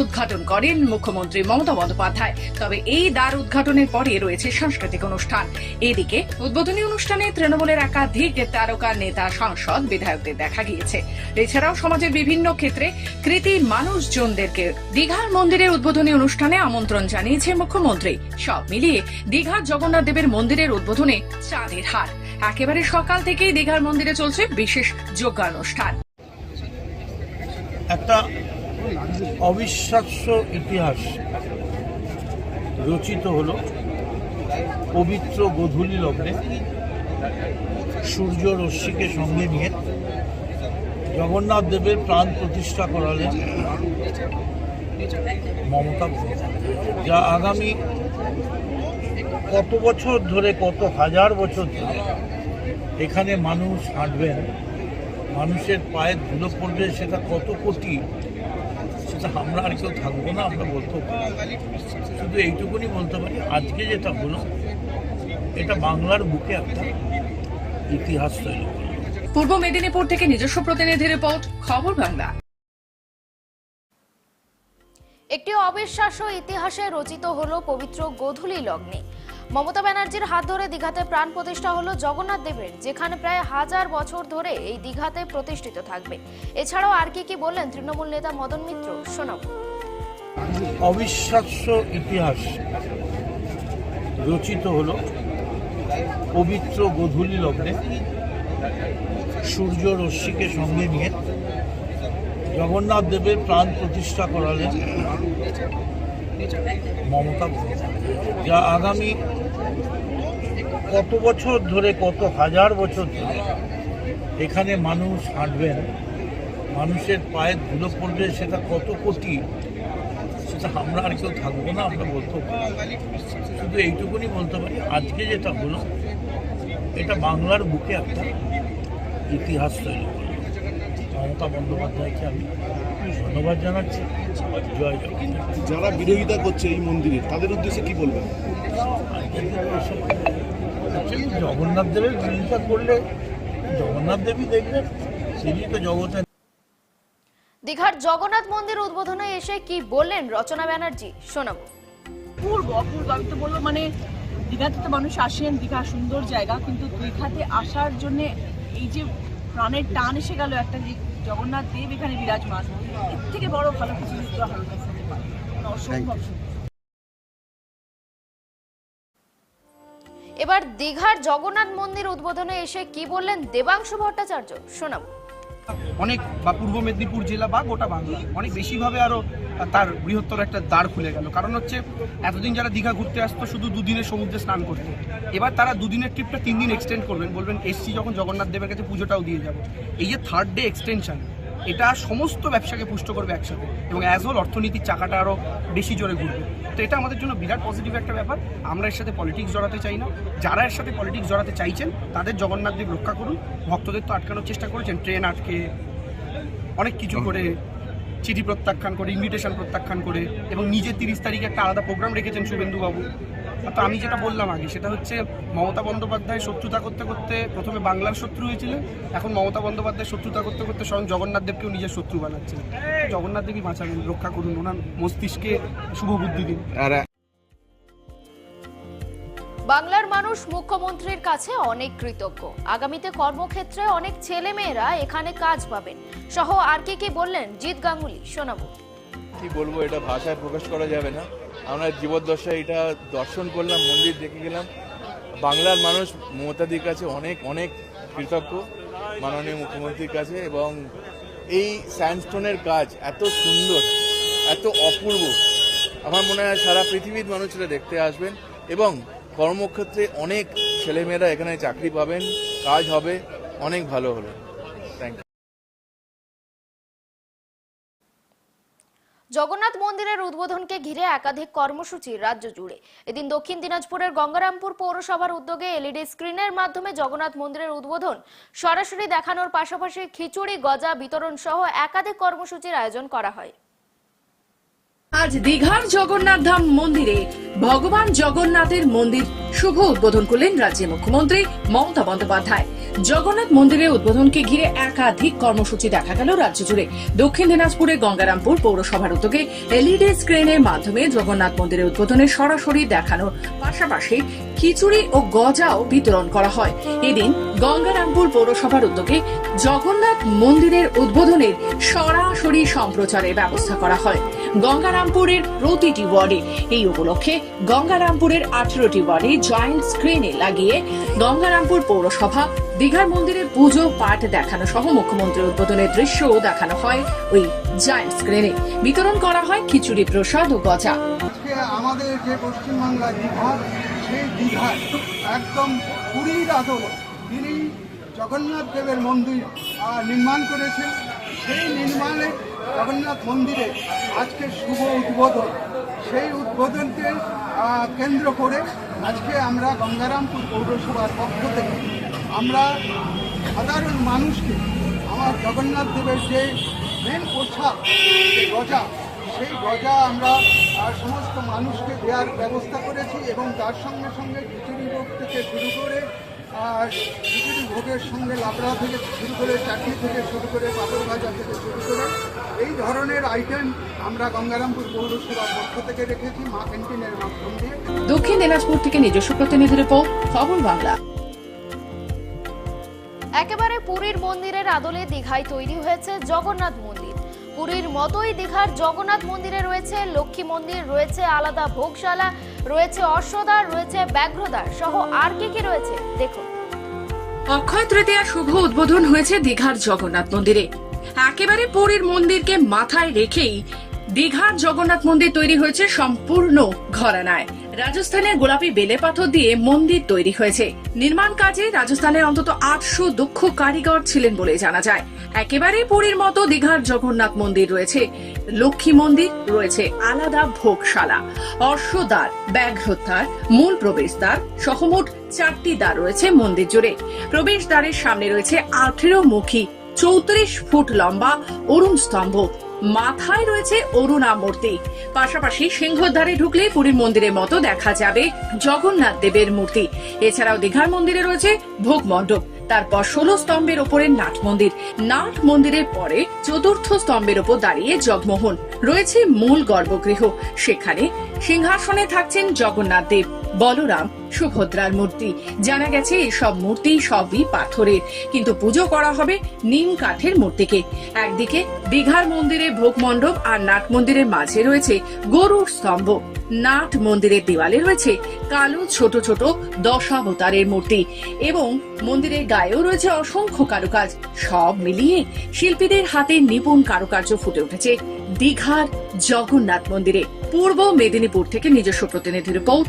উদ্ঘাটন করেন মুখ্যমন্ত্রী মমতা বন্দ্যোপাধ্যায়। তবে এই দ্বার উদ্ঘাটনের পরে রয়েছে সাংস্কৃতিক অনুষ্ঠান। এদিকে উদ্বোধনী অনুষ্ঠানে তৃণমূলের একাধিক তারকা, নেতা, সাংসদ, বিধায়কদের দেখা গিয়েছে। এছাড়াও সমাজের বিভিন্ন ক্ষেত্রে কৃতি মানুষজনদেরকে দীঘার মন্দিরের উদ্বোধনী অনুষ্ঠানে আমন্ত্রণ জানিয়েছে মুখ্যমন্ত্রী। সব মিলিয়ে দীঘার জগন্নাথ দেবের মন্দিরের উদ্বোধনে চাঁদের হার। একেবারে সকাল থেকেই দীঘার মন্দিরে চলছে বিশেষ যোগ্যানুষ্ঠান একটা অবিশ্বাস্য ইতিহাস রচিত হলো পবিত্র গোধূলি লগ্নে সূর্য রশ্মিকে সঙ্গে নিয়ে জগন্নাথ দেবের প্রাণ প্রতিষ্ঠা করালেন মমতা যা আগামী কত বছর ধরে, কত হাজার বছর ধরে এখানে মানুষ হাঁটবেন, মানুষের পায়ে ধুলো পড়বে, সেটা কত কোটি সেটা আমরা আর কেউ থাকব না আমরা বলতে পারি শুধু এইটুকুনি বলতে পারি আজকে যেটা হলো এটা বাংলার বুকে একটা ইতিহাস তৈরি পূর্ব মেদিনীপুর থেকে নিজস্ব প্রতিনিধি রিপোর্ট খবর বাংলা। একটি অবিশ্বাস্য ইতিহাসে রচিত হলো পবিত্র গোধূলি লগ্নে। মমতা ব্যানার্জির হাত ধরে দীঘাতে প্রাণ প্রতিষ্ঠা হলো জগন্নাথ দেবের যেখানে প্রায় হাজার বছর ধরে এই দীঘাতে প্রতিষ্ঠিত থাকবে। এছাড়াও আর কি কি বললেন তৃণমূল নেতা মদন মিত্র? শোনাব। অবিশ্বাস্য ইতিহাস রচিত হলো পবিত্র গোধূলি লগ্নে সূর্য রশ্মিকে সঙ্গে নিয়ে। জগন্নাথ দেবের প্রাণ প্রতিষ্ঠা করালেন মমতা বন্দ্যোপাধ্যায়, যা আগামী কত বছর ধরে, কত হাজার বছর ধরে এখানে মানুষ হাঁটবেন মানুষের পায়ে ধুলো পড়বে, সেটা কত কোটি? সেটা আমরা আর কেউ থাকব না, আমরা বলতে পারি। শুধু এইটুকুনি বলতে পারি, আজকে যেটা হলো, এটা বাংলার বুকে একটা ইতিহাস তৈরি করল। মমতা বন্দ্যোপাধ্যায়কে আমি ধন্যবাদ জানাচ্ছি। যারা বিরোধিতা করছে এই মন্দিরে তাদের উদ্দেশ্যে কি বলবেন? জগন্নাথ দেবের বিরোধিতা করলে জগন্নাথ দেবী দেখবেন তিনি তো জগতে দীঘার জগন্নাথ মন্দির উদ্বোধনে এসে কি বললেন রচনা ব্যানার্জি? শোনাব। অপূর্ব অপূর্ব। আমি তো বলব মানে দীঘাতে তো মানুষ আসেন দীঘা সুন্দর জায়গা কিন্তু দীঘাতে আসার জন্য এই যে প্রাণের টান এসে গেল একটা যে জগন্নাথ দেব এখানে বিরাজমান। এর থেকে বড় ভালো কিছু নৃত্য অসম্ভব এবার দীঘার জগন্নাথ মন্দির উদ্বোধনে এসে কি বললেন দেবাংশু ভট্টাচার্য? শোনাব। অনেক বা পূর্ব মেদিনীপুর জেলা বা গোটা বাংলা। অনেক বেশিভাবে আরও তার বৃহত্তর একটা দ্বার খুলে গেল। কারণ হচ্ছে এতদিন যারা দীঘা ঘুরতে আসতো শুধু দুদিনে সমুদ্রে স্নান করতে। এবার তারা দুদিনের ট্রিপটা তিন দিন এক্সটেন্ড করবেন। বলবেন, এসছি যখন জগন্নাথ দেবের কাছে পুজোটাও দিয়ে যাব। এই যে থার্ড ডে এক্সটেনশন এটা সমস্ত ব্যবসাকে পুষ্ট করবে একসাথে। এবং অ্যাজ ওল অর্থনীতির চাকাটা আরও বেশি জোরে ঘুরবে। তো এটা আমাদের জন্য বিরাট পজিটিভ একটা ব্যাপার। আমরা এর সাথে পলিটিক্স জড়াতে চাই না। যারা এর সাথে পলিটিক্স জড়াতে চাইছেন, তাদের জগন্নাথদেব রক্ষা করুন। ভক্তদের তো আটকানোর চেষ্টা করেছেন। ট্রেন আটকে অনেক কিছু করে চিঠি প্রত্যাখ্যান করে ইনভিটেশন প্রত্যাখ্যান করে, এবং নিজে তিরিশ তারিখে একটা আলাদা প্রোগ্রাম রেখেছেন শুভেন্দুবাবু। তো আমি যেটা বললাম আগে সেটা হচ্ছে মমতা বন্দ্যোপাধ্যায় শত্রুতা করতে করতে প্রথমে বাংলার শত্রু হয়েছিলেন এখন মমতা বন্দ্যোপাধ্যায় শত্রুতা করতে করতে স্বয়ং জগন্নাথ দেবকেও নিজের শত্রু বানাচ্ছেন। জগন্নাথ দেবী বাঁচাবেন রক্ষা করুন ওনার মস্তিষ্কে শুভ বুদ্ধি দিন। বাংলার মানুষ মুখ্যমন্ত্রীর কাছে অনেক কৃতজ্ঞ। আগামীতে কর্মক্ষেত্রে অনেক ছেলে মেয়েরা এখানে কাজ পাবেন। সহ আর কে কি বললেন জিৎ গাঙ্গুলি শোনাবো। কি বলব এটা ভাষায় প্রকাশ করা যাবে না। আমরা জীবদ্দশায় এটা দর্শন করলাম, মন্দির দেখে গেলাম। বাংলার মানুষ মমতাদির কাছে অনেক অনেক কৃতজ্ঞ, মাননীয় মুখ্যমন্ত্রীর কাছে এবং এই স্যান্ডস্টোনের কাজ এত সুন্দর, এত অপূর্ব। আমার মনে হয় সারা পৃথিবীর মানুষরা দেখতে আসবেন এবং কর্মক্ষেত্রে অনেক ছেলেমেয়েরা এখানে চাকরি পাবেন, কাজ হবে, অনেক ভালো হলো জগন্নাথ মন্দিরের উদ্বোধনকে ঘিরে একাধিক কর্মসূচি রাজ্য জুড়ে। এদিন দক্ষিণ দিনাজপুরের গঙ্গারামপুর পৌরসভার উদ্যোগে এলইডি স্ক্রিনের মাধ্যমে জগন্নাথ মন্দিরের উদ্বোধন সরাসরি দেখানোর পাশাপাশি খিচুড়ি, গজা বিতরণ সহ একাধিক কর্মসূচির আয়োজন করা হয়। আজ দীঘার জগন্নাথ ধাম মন্দিরে ভগবান জগন্নাথের মন্দির শুভ উদ্বোধন করলেন রাজ্যের মুখ্যমন্ত্রী মমতা বন্দ্যোপাধ্যায়। জগন্নাথ মন্দিরের উদ্বোধনকে ঘিরে একাধিক কর্মসূচি দেখা গেল রাজ্য জুড়ে। দক্ষিণ দিনাজপুরে গঙ্গারামপুর পৌরসভার উদ্যোগে এলইডি স্ক্রিনের মাধ্যমে জগন্নাথ মন্দিরের উদ্বোধনে সরাসরি দেখানোর পাশাপাশি খিচুড়ি ও গজাও বিতরণ করা হয়। এদিন গঙ্গারামপুর পৌরসভার উদ্যোগে জগন্নাথ মন্দিরের উদ্বোধনের সরাসরি সম্প্রচারের ব্যবস্থা করা হয়। গঙ্গারামপুরের প্রতিটি ওয়ার্ডে, এই উপলক্ষে গঙ্গারামপুরের আঠেরোটি ওয়ার্ডে জয়েন্ট স্ক্রিনে লাগিয়ে গঙ্গারামপুর পৌরসভা দীঘার মন্দিরের পুজো, পাঠ দেখানো সহ মুখ্যমন্ত্রীর উদ্বোধনের দৃশ্যও দেখানো হয় ওই জয়েন্ট স্ক্রিনে বিতরণ করা হয় খিচুড়ি প্রসাদ ও গজা। আমাদের যে পশ্চিমবাংলা দীঘা সেই দীঘায় একদম পুরীর আদলে। তিনি জগন্নাথ দেবের মন্দির নির্মাণ করেছেন। সেই নির্মাণে জগন্নাথ মন্দিরে আজকে শুভ উদ্বোধন। সেই উদ্বোধনকে কেন্দ্র করে আজকে আমরা গঙ্গারামপুর পৌরসভার পক্ষ থেকে আমরা সাধারণ মানুষকে, আমার জগন্নাথ দেবের যে মেন পোশাক গজা সেই গজা আমরা সমস্ত মানুষকে দেওয়ার ব্যবস্থা করেছি এবং তার সঙ্গে সঙ্গে খিচুড়ি ভোগ থেকে শুরু করে খিচুড়ি ভোগের সঙ্গে লাবড়া থেকে শুরু করে চাটনি থেকে শুরু করে পাপড় ভাজা থেকে শুরু করে এই ধরনের আইটেম আমরা গঙ্গারামপুর পৌরসভার পক্ষ থেকে রেখেছি মা ক্যান্টিনের মাধ্যম দিয়ে। দক্ষিণ দিনাজপুর থেকে নিজস্ব প্রতিনিধি রিপোর্ট খবর বাংলা। একেবারে পুরীর মন্দিরের আদলে দীঘায় তৈরি হয়েছে জগন্নাথ মন্দির। পুরীর মতোই দীঘার জগন্নাথ মন্দিরে রয়েছে লক্ষ্মী মন্দির, রয়েছে আলাদা ভোগশালা, রয়েছে অশ্বদ্বার রয়েছে ব্যাঘ্রদ্বার সহ আর কি কি রয়েছে? দেখুন। অক্ষয় তৃতীয়া শুভ উদ্বোধন হয়েছে দীঘার জগন্নাথ মন্দিরে। একেবারে পুরীর মন্দিরকে মাথায় রেখেই দীঘার জগন্নাথ মন্দির তৈরি হয়েছে সম্পূর্ণ ঘরানায়। রাজস্থানের গোলাপি বেলে পাথর দিয়ে মন্দির তৈরি হয়েছে। নির্মাণ কাজে রাজস্থানের অন্তত আটশো দক্ষ কারিগর ছিলেন বলে জানা যায়। একেবারে পুরীর মতো দীঘার জগন্নাথ মন্দির রয়েছে। লক্ষ্মী মন্দির রয়েছে আলাদা ভোগশালা। অশ্বদ্বার, ব্যাঘ্রদ্বার, মূল প্রবেশদ্বার সহমোট চারটি দ্বার রয়েছে মন্দির জুড়ে। প্রবেশদ্বারের সামনে রয়েছে আঠেরো মুখী, চৌত্রিশ ফুট লম্বা অরুণ স্তম্ভ। মাথায় রয়েছে অরুণা মূর্তি পাশাপাশি সিংহদ্বারে ঢুকলে পুরীর মন্দিরের মতো দেখা যাবে জগন্নাথ দেবের মূর্তি। এছাড়াও দীঘার মন্দিরে রয়েছে ভোগ মণ্ডপ। তারপর ষোলো স্তম্ভের ওপরে নাট মন্দির। নাট মন্দিরের পরে চতুর্থ স্তম্ভের ওপর দাঁড়িয়ে জগমোহন। রয়েছে মূল গর্ভগৃহ। সেখানে সিংহাসনে থাকছেন জগন্নাথ দেব। বলরাম সুভদ্রার মূর্তি। জানা গেছে, এসব মূর্তি সবই পাথরের। কিন্তু পুজো করা হবে নিম কাঠের মূর্তিকে। একদিকে দীঘার মন্দিরে ভোগ মণ্ডপ আর নাট মন্দিরের মাঝে রয়েছে গরুর স্তম্ভ। নাট মন্দিরের দেওয়ালে রয়েছে কালো ছোট ছোট দশাবতারের মূর্তি এবং মন্দিরের গায়েও রয়েছে অসংখ্য কারুকাজ। সব মিলিয়ে শিল্পীদের হাতে নিপুণ কারুকার্য ফুটে উঠেছে দীঘার জগন্নাথ মন্দিরে। পূর্ব মেদিনীপুর থেকে নিজস্ব প্রতিনিধি রিপোর্ট